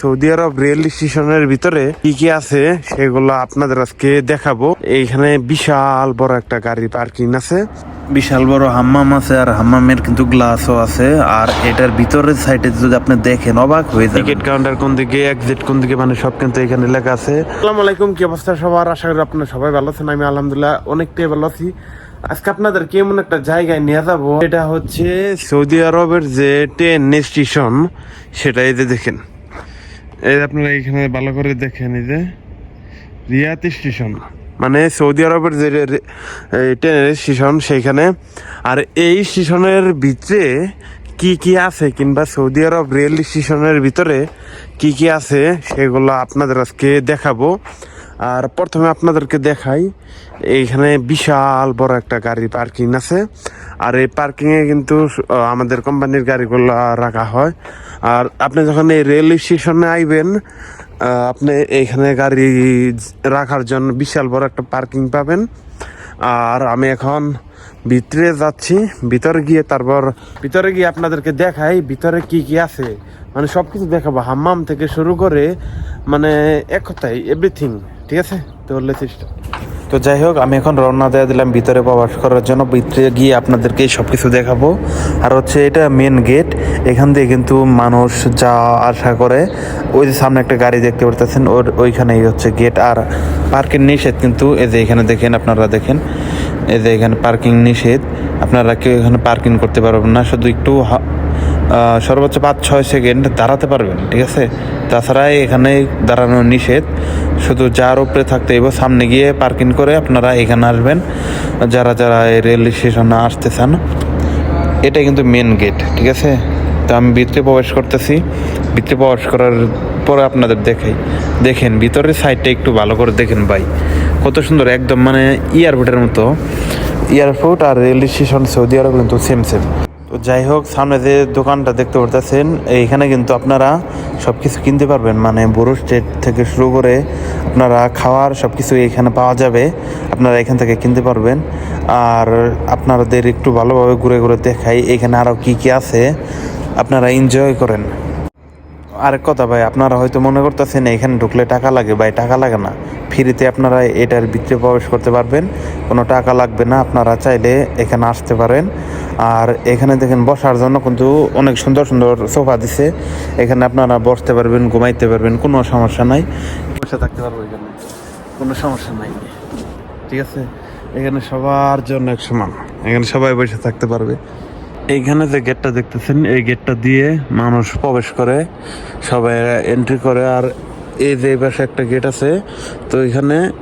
Saudi আরব rail স্টেশনের ভিতরে কি কি আছে সেগুলো আপনাদের আজকে দেখাবো। এইখানে বিশাল বড় একটা গাড়ি পার্কিং আছে। বিশাল বড় হাম্মাম আছে আর হাম্মামের কিন্তু গ্লাসও আছে। আর এটার ভিতরের সাইডে যদি আপনি দেখেন অবাক হয়ে যাবেন। টিকিট কাউন্টার কোন দিকে এক্সিট কোন দিকে মানে সব কিন্তু এখানে লেখা আছে। আসসালামু আলাইকুম কি অবস্থা সবার? আশা করি আপনারা সবাই ভালো আছেন। আমি আলহামদুলিল্লাহ অনেকটাই ভালো আছি। আজকে আপনাদের কেমন একটা জায়গায় নিয়ে যাব এটা হচ্ছে সৌদি আরবের যে ট্রেন স্টেশন সেটাই যে দেখেন। এই আপনারা এখানে ভালো করে দেখেন এই যে রিয়াত স্টেশন। মানে সৌদি আরবের যে ট্রেনের স্টেশন সেইখানে। আর এই স্টেশনের ভিতরে কি কি আছে কিংবা সৌদি আরব রেল স্টেশনের ভিতরে কি কি আছে সেগুলো আপনাদের আজকে দেখাবো। আর প্রথমে আপনাদেরকে দেখাই, এইখানে বিশাল বড় একটা গাড়ি পার্কিং আছে। আর এই পার্কিংয়ে কিন্তু আমাদের কোম্পানির গাড়িগুলো রাখা হয়। আর আপনি যখন এই রেল স্টেশনে আইবেন আপনি এইখানে গাড়ি রাখার জন্য বিশাল বড় একটা পার্কিং পাবেন। আর আমি এখন ভিতরে যাচ্ছি, ভিতরে গিয়ে তারপর ভিতরে গিয়ে আপনাদেরকে দেখাই ভিতরে কি কি আছে। মানে সব কিছু দেখাবো। হাম্মাম থেকে শুরু করে মানে এক কথায় এভরিথিং ঠিক আছে? তো লেটেস্ট তো যাই হোক, আমি এখন রওনা দেওয়া দিলাম ভিতরে প্রবাস করার জন্য। ভিতরে গিয়ে আপনাদেরকে সব কিছু দেখাবো। আর হচ্ছে এটা মেন গেট এখান দিয়ে কিন্তু মানুষ যা আশা করে, ওই যে সামনে একটা গাড়ি দেখতে পারতেছেন, ওর ওইখানেই হচ্ছে গেট আর পার্কিং নিষেধ কিন্তু, এই যে এখানে দেখেন আপনারা দেখেন, এই যে এখানে পার্কিং নিষেধ। আপনারা কেউ এখানে পার্কিং করতে পারবেন না, শুধু একটু সর্বোচ্চ পাঁচ, ছয় সেকেন্ড দাঁড়াতে পারবেন, ঠিক আছে? তাছাড়া এখানে দাঁড়ানো নিষেধ, শুধু যার উপরে থাকতে হইব, সামনে গিয়ে পার্কিং করে আপনারা এখানে আসবেন। যারা যারা এই রেল স্টেশনে আসতে চান এটা কিন্তু মেন গেট ঠিক আছে? তো আমি ভিতরে প্রবেশ করতেছি। ভিতরে প্রবেশ করার পরে আপনাদের দেখাই। দেখেন, ভিতরের সাইডটা একটু ভালো করে দেখেন ভাই। কত সুন্দর, একদম মানে এয়ারপোর্টের মতো। এয়ারপোর্ট আর রেল স্টেশন সৌদি আরব কিন্তু সেম সেম তো যাই হোক, সামনে যে দোকানটা দেখতে পারতেছেন, এইখানে কিন্তু আপনারা সব কিছু কিনতে পারবেন। মানে বড় স্টেট থেকে শুরু করে আপনারা খাওয়ার সব কিছু এখানে পাওয়া যাবে। আপনারা এখান থেকে কিনতে পারবেন। আর আপনাদের একটু ভালোভাবে ঘুরে ঘুরে দেখাই, এখানে আরও কি কি আছে। আপনারা এনজয় করেন। আরেক কথা ভাই, আপনারা হয়তো মনে করতেছেন, এখানে ঢুকলে টাকা লাগে। ভাই, টাকা লাগে না। ফ্রিতে আপনারা এটার ভিতরে প্রবেশ করতে পারবেন। কোনো টাকা লাগবে না, আপনারা চাইলে এখানে আসতে পারেন। আর এখানে দেখেন বসার জন্য কিন্তু অনেক সুন্দর সুন্দর সোফা দিছে। এখানে আপনারা বসতে পারবেন, ঘুমাইতে পারবেন, কোনো সমস্যা নাই। বসে থাকতে পারব এখানে, কোনো সমস্যা নাই। ঠিক আছে? এখানে সবার জন্য এক সমান। এখানে সবাই বসে থাকতে পারবে। এইখানে যে গেটটা দেখতেছেন, এই গেটটা দিয়ে মানুষ প্রবেশ করে, সবাই এন্ট্রি করে। আর এই যে পাশে একটা গেট আছে, তো এখানে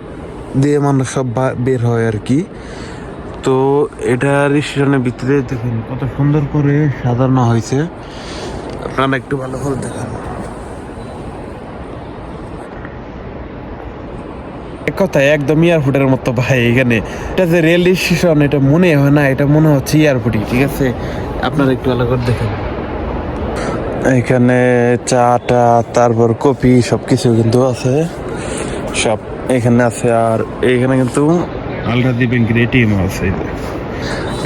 দিয়ে মানুষ সব বের হয় আর কি। তো এটা স্টেশনের ভিতরে দেখেন কত সুন্দর করে সাজানো হয়েছে। আপনারা একটু ভালো করে দেখেন। এক কথায় একদম এয়ারপোর্টের মতো ভাই এখানে। এটা যে রেল স্টেশন এটা মনে হয় না, এটা মনে হচ্ছে এয়ারপোর্টই ঠিক আছে? আপনারা একটু ভালো করে দেখেন। এখানে চাটা, তারপর কপি সব কিছু কিন্তু আছে। সব এখানে আছে, আর এখানে কিন্তু আলরাদি ব্যাংকের এটিএম আছে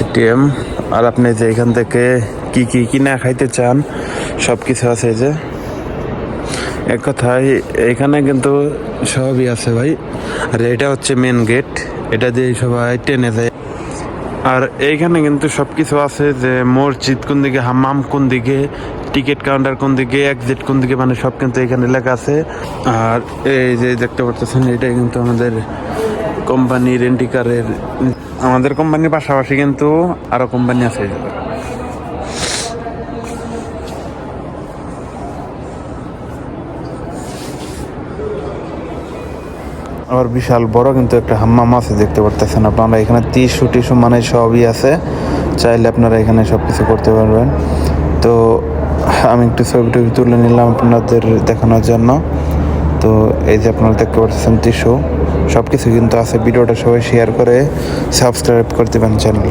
এটিএম আর আপনি যে এখান থেকে কি কি কিনা খাইতে চান সব কিছু আছে যে। এক কথায়, এখানে কিন্তু সবই আছে ভাই। আর এটা হচ্ছে মেন গেট এটা দিয়ে সবাই টেনে যায়। আর এইখানে কিন্তু সবকিছু আছে যে মসজিদ কোন দিকে, হাম্মাম কোন দিকে, টিকিট কাউন্টার কোন দিকে এক্সিট কোন দিকে মানে সব কিন্তু এখানে লেখা আছে। আর এই যে দেখতে পারতেছেন, এটাই কিন্তু আমাদের কোম্পানি রেন্টিকারের আমাদের কোম্পানির পাশাপাশি কিন্তু আরও কোম্পানি আছে। আবার বিশাল বড় কিন্তু একটা হাম্মাম আছে, দেখতে পারতেছেন আপনারা। এখানে টিস্যু টিস্যু মানে সবই আছে। চাইলে আপনারা এখানে সব কিছু করতে পারবেন। তো আমি একটু ছবি টবি তুলে নিলাম আপনাদের দেখানোর জন্য। তো এই যে আপনারা দেখতে পাচ্ছেন টিস্যু। সব কিছু কিন্তু আছে। ভিডিওটা সবাই শেয়ার করে সাবস্ক্রাইব করে দেবেন চ্যানেল